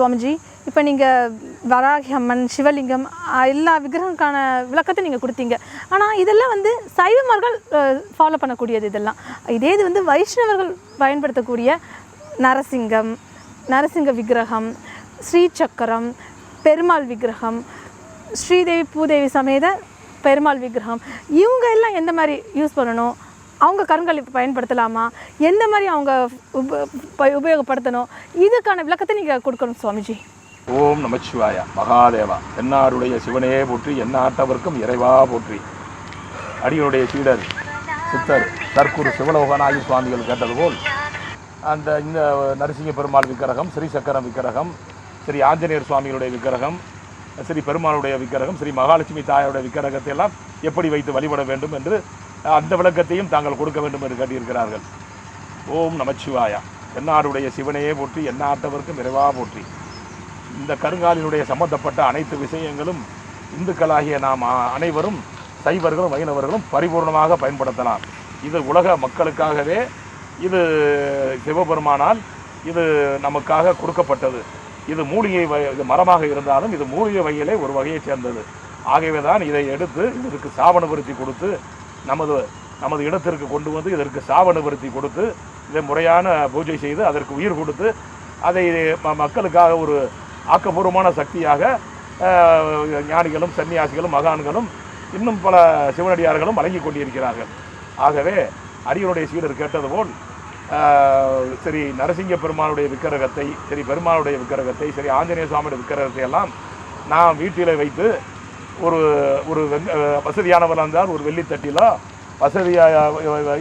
சுவாமிஜி இப்போ நீங்கள் வராகி அம்மன் சிவலிங்கம் எல்லா விக்கிரகங்களுக்கான விளக்கத்தை நீங்கள் கொடுத்தீங்க. ஆனால் இதெல்லாம் வந்து சைவமார்கள் ஃபாலோ பண்ணக்கூடியது இதெல்லாம். இதே இது வந்து வைஷ்ணவர்கள் பயன்படுத்தக்கூடிய நரசிங்கம் நரசிங்க விக்கிரகம் ஸ்ரீசக்கரம் பெருமாள் விக்கிரகம் ஸ்ரீதேவி பூதேவி சமேத பெருமாள் விக்கிரகம். இவங்க எல்லாம் எந்த மாதிரி யூஸ் பண்ணணும்? அவங்க கண்களை பயன்படுத்தலாமா? எந்த மாதிரி அவங்க உப ப- உபயோகப்படுத்தணும்? இதுக்கான விளக்கத்தை நீங்கள் கொடுக்கணும் சுவாமிஜி. ஓம் நமச்சிவாயா மகாதேவா. என்னாருடைய சிவனையே போற்றி என்னாட்டவர்க்கும் இறைவா போற்றி. அடிகளுடைய சீடர் சித்தர் தற்குரு சிவலோகநாயகி சுவாமிகள் கேட்டது போல் அந்த இந்த நரசிங்க பெருமாள் விக்கிரகம் ஸ்ரீ சக்கரம் விக்கிரகம் ஸ்ரீ ஆஞ்சநேயர் சுவாமிகளுடைய விக்கிரகம் ஸ்ரீ பெருமாளுடைய விக்கிரகம் ஸ்ரீ மகாலட்சுமி தாயாருடைய விக்கிரகத்தை எல்லாம் எப்படி வைத்து வழிபட வேண்டும் என்று அந்த விளக்கத்தையும் தாங்கள் கொடுக்க வேண்டும் என்று கேட்டிருக்கிறார்கள். ஓம் நமச்சிவாயா. என்னாருடைய சிவனையே போற்றி எந்நாட்டவர்க்கும் இறைவா போற்றி. இந்த கருங்காலினுடைய சம்பந்தப்பட்ட அனைத்து விஷயங்களும் இந்துக்களாகிய நாம் அனைவரும் சைவர்களும் வைணவர்களும் பரிபூர்ணமாக பயன்படுத்தலாம். இது உலக மக்களுக்காகவே இது சிவபெருமானால் இது நமக்காக கொடுக்கப்பட்டது. இது மூலிகை இது மரமாக இருந்தாலும் இது மூலிகை வகையிலே ஒரு வகையை சேர்ந்தது. ஆகவே தான் இதை எடுத்து இதற்கு சாபனப்படுத்தி கொடுத்து நமது நமது இடத்திற்கு கொண்டு வந்து இதற்கு சாவனுபடுத்தி கொடுத்து இதை முறையான பூஜை செய்து அதற்கு உயிர் கொடுத்து அதை மக்களுக்காக ஒரு ஆக்கப்பூர்வமான சக்தியாக ஞானிகளும் சன்னியாசிகளும் மகான்களும் இன்னும் பல சிவனடியார்களும் வழங்கி கொண்டிருக்கிறார்கள். ஆகவே அரியனுடைய சீடர் கேட்டது போல் சரி நரசிங்க பெருமானுடைய விக்கிரகத்தை சரி பெருமானுடைய விக்கிரகத்தை சரி ஆஞ்சநேய சுவாமியுடைய விக்கிரகத்தை எல்லாம் நான் வீட்டில் வைத்து ஒரு ஒரு வசதியானவராக இருந்தால் ஒரு வெள்ளித்தட்டிலோ வசதியாக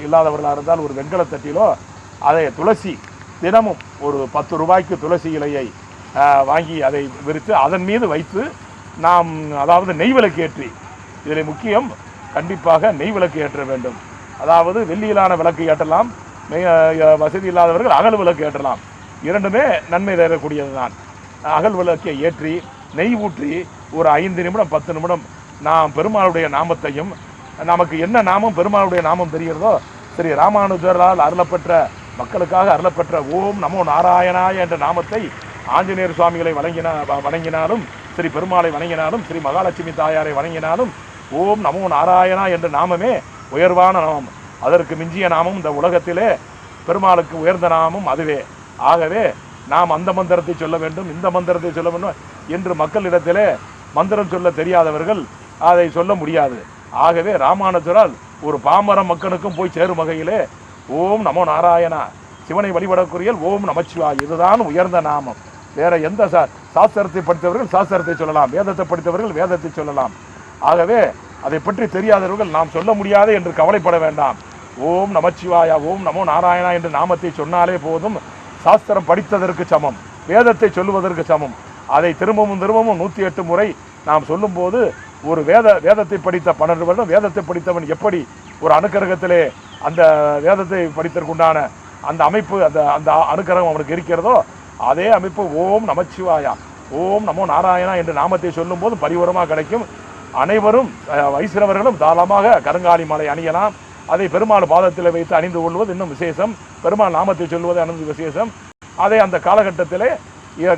இல்லாதவர்களாக இருந்தால் ஒரு வெண்கலத் தட்டிலோ அதை துளசி தினமும் ஒரு பத்து ரூபாய்க்கு துளசி இலையை வாங்கி அதை விரித்து அதன் மீது வைத்து நாம் அதாவது நெய் விளக்கு ஏற்றி இதில் முக்கியம் கண்டிப்பாக நெய் விளக்கு ஏற்ற வேண்டும். அதாவது வெள்ளியிலான விளக்கு ஏற்றலாம் வசதி இல்லாதவர்கள் அகல் விளக்கு ஏற்றலாம். இரண்டுமே நன்மை தரக்கூடியது தான் அகல் விளக்கை ஏற்றி நெய் ஊற்றி ஒரு ஐந்து நிமிடம் பத்து நிமிடம் நாம் பெருமாளுடைய நாமத்தையும் நமக்கு என்ன நாமம் பெருமாளுடைய நாமம் தெரிகிறதோ சரி ராமானுஜரால் அருளப்பெற்ற மக்களுக்காக அருளப்பெற்ற ஓம் நமோ நாராயணாய என்ற நாமத்தை ஆஞ்சநேயர் சுவாமிகளை வழங்கினா வ- வணங்கினாலும் ஸ்ரீ பெருமாளை வணங்கினாலும் ஸ்ரீ மகாலட்சுமி தாயாரை வணங்கினாலும் ஓம் நமோ நாராயணா என்ற நாமமே உயர்வான நாமம். அதற்கு மிஞ்சிய நாமம் இந்த உலகத்திலே பெருமாளுக்கு உயர்ந்த நாமம் அதுவே. ஆகவே நாம் அந்த மந்திரத்தை சொல்ல வேண்டும் இந்த மந்திரத்தை சொல்ல வேண்டும் என்று மக்களிடத்திலே மந்திரம் சொல்ல தெரியாதவர்கள் அதை சொல்ல முடியாது. ஆகவே ராமானுஜரால் ஒரு பாமர மக்களுக்கும் போய் சேரும் வகையிலே ஓம் நமோ நாராயணா சிவனை வழிபடக்கூடிய ஓம் நமச்சிவா இதுதான் உயர்ந்த நாமம். வேற எந்த சா சாஸ்திரத்தை படித்தவர்கள் சாஸ்திரத்தை சொல்லலாம் வேதத்தை படித்தவர்கள் வேதத்தை சொல்லலாம். ஆகவே அதை பற்றி தெரியாதவர்கள் நாம் சொல்ல முடியாது என்று கவலைப்பட வேண்டாம். ஓம் நமச்சிவாயா ஓம் நமோ நாராயணா என்று நாமத்தை சொன்னாலே போதும் சாஸ்திரம் படித்ததற்கு சமம் வேதத்தை சொல்லுவதற்கு சமம். அதை திரும்பவும் திரும்பவும் நூற்றி எட்டு முறை நாம் சொல்லும்போது ஒரு வேத வேதத்தை படித்த பன்னெண்டு வருடம் வேதத்தை படித்தவன் எப்படி ஒரு அணுக்கரகத்திலே அந்த வேதத்தை படித்ததற்குண்டான அந்த அமைப்பு அந்த அந்த அணுக்கரகம் அவனுக்கு இருக்கிறதோ அதே அமைப்பு ஓம் நமச்சிவாயா ஓம் நமோ நாராயணா என்ற நாமத்தை சொல்லும்போது பரிவரமாக கிடைக்கும். அனைவரும் அஹ், வைஷ்ணவர்களும் தாராளமாக கருங்காலி மாலை அணியலாம். அதை பெருமாள் பாதத்தில் வைத்து அணிந்து கொள்வது இன்னும் விசேஷம். பெருமாள் நாமத்தை சொல்வது அணிந்து விசேஷம். அதை அந்த காலகட்டத்திலே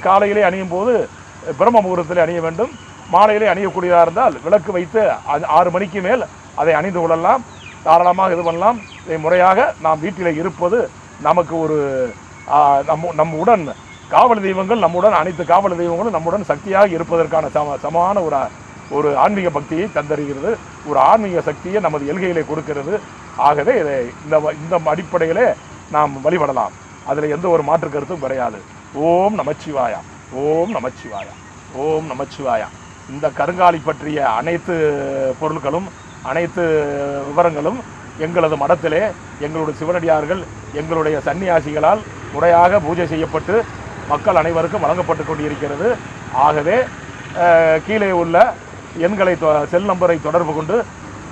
காலையிலே அணியும் போது பிரம்ம முகூர்த்தத்தில் அணிய வேண்டும். மாலையிலே அணியக்கூடியதாக இருந்தால் விளக்கு வைத்து ஆறு மணிக்கு மேல் அதை அணிந்து கொள்ளலாம். தாராளமாக இது பண்ணலாம். இதை முறையாக நாம் வீட்டில் இருப்பது நமக்கு ஒரு நம் நம்ம நம்முடன் காவல் தெய்வங்கள் நம்முடன் அனைத்து காவல் தெய்வங்களும் நம்முடன் சக்தியாக இருப்பதற்கான சம சமமான ஒரு ஒரு ஆன்மீக பக்தியை தந்தருகிறது. ஒரு ஆன்மீக சக்தியை நமது எல்கையிலே கொடுக்கிறது. ஆகவே இதை இந்த வ- இந்த அடிப்படையிலே நாம் வழிபடலாம். அதில் எந்த ஒரு மாற்று கருத்தும் கிடையாது. ஓம் நமச்சிவாயா ஓம் நமச்சிவாயா ஓம் நமச்சிவாயா. இந்த கருங்காலி பற்றிய அனைத்து பொருட்களும் அனைத்து விவரங்களும் எங்களது மடத்திலே எங்களுடைய சிவனடியார்கள் எங்களுடைய சன்னியாசிகளால் முறையாக பூஜை செய்யப்பட்டு மக்கள் அனைவருக்கும் வழங்கப்பட்டு கொண்டிருக்கிறது. ஆகவே கீழே உள்ள எண்களை தொ- செல் நம்பரை தொடர்பு கொண்டு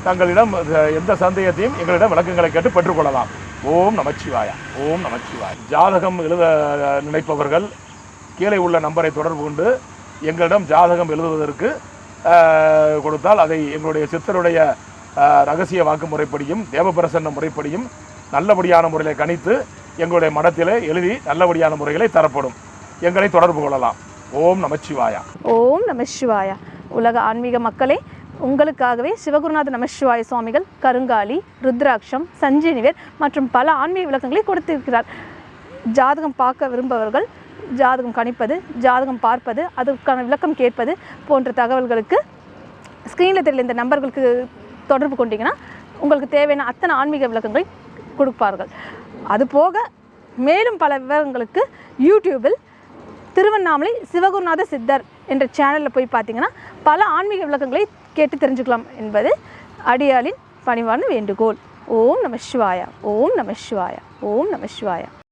தங்களிடம் எந்த சந்தேகத்தையும் எங்களிடம் விளக்கங்களை கேட்டு பெற்றுக்கொள்ளலாம் ஓம் நமச்சிவாயா ஓம் நமச்சிவாய். ஜாதகம் எழுத நினைப்பவர்கள் கீழே உள்ள நம்பரை தொடர்பு கொண்டு எங்களிடம் ஜாதகம் எழுதுவதற்கு கொடுத்தால் அதை எங்களுடைய சித்தருடைய ரகசிய வாக்கு முறைப்படியும் தேவபிரசன்ன முறைப்படியும் நல்லபடியான முறையில் கணித்து எங்களுடைய மடத்திலே எழுதி நல்லபடியான முறைகளை தரப்படும். எங்களை தொடர்பு கொள்ளலாம். ஓம் நமச்சிவாயா. ஓம் நமச்சிவாயா. உலக ஆன்மீக மக்களே உங்களுக்காகவே சிவகுருநாத நமசிவாய சுவாமிகள் கருங்காலி ருத்ராட்சம் சஞ்சீனிவேர் மற்றும் பல ஆன்மீக விளக்கங்களை கொடுத்திருக்கிறார். ஜாதகம் பார்க்க விரும்பவர்கள் ஜாதகம் கணிப்பது ஜாதகம் பார்ப்பது அதற்கான விளக்கம் கேட்பது போன்ற தகவல்களுக்கு ஸ்க்ரீனில் தெரியல இந்த நம்பர்களுக்கு தொடர்பு கொண்டீங்கன்னா உங்களுக்கு தேவையான அத்தனை ஆன்மீக விளக்கங்களை கொடுப்பார்கள். அதுபோக மேலும் பல விவரங்களுக்கு யூடியூபில் திருவண்ணாமலை சிவகுருநாத சித்தர் என்ற சேனலில் போய் பார்த்தீங்கன்னா பல ஆன்மீக விளக்கங்களை கேட்டு தெரிஞ்சுக்கலாம் என்பது அடியாளின் பணிவான வேண்டுகோள். ஓம் நம சிவாயா ஓம் நம சிவாயா ஓம் நம சிவாயா.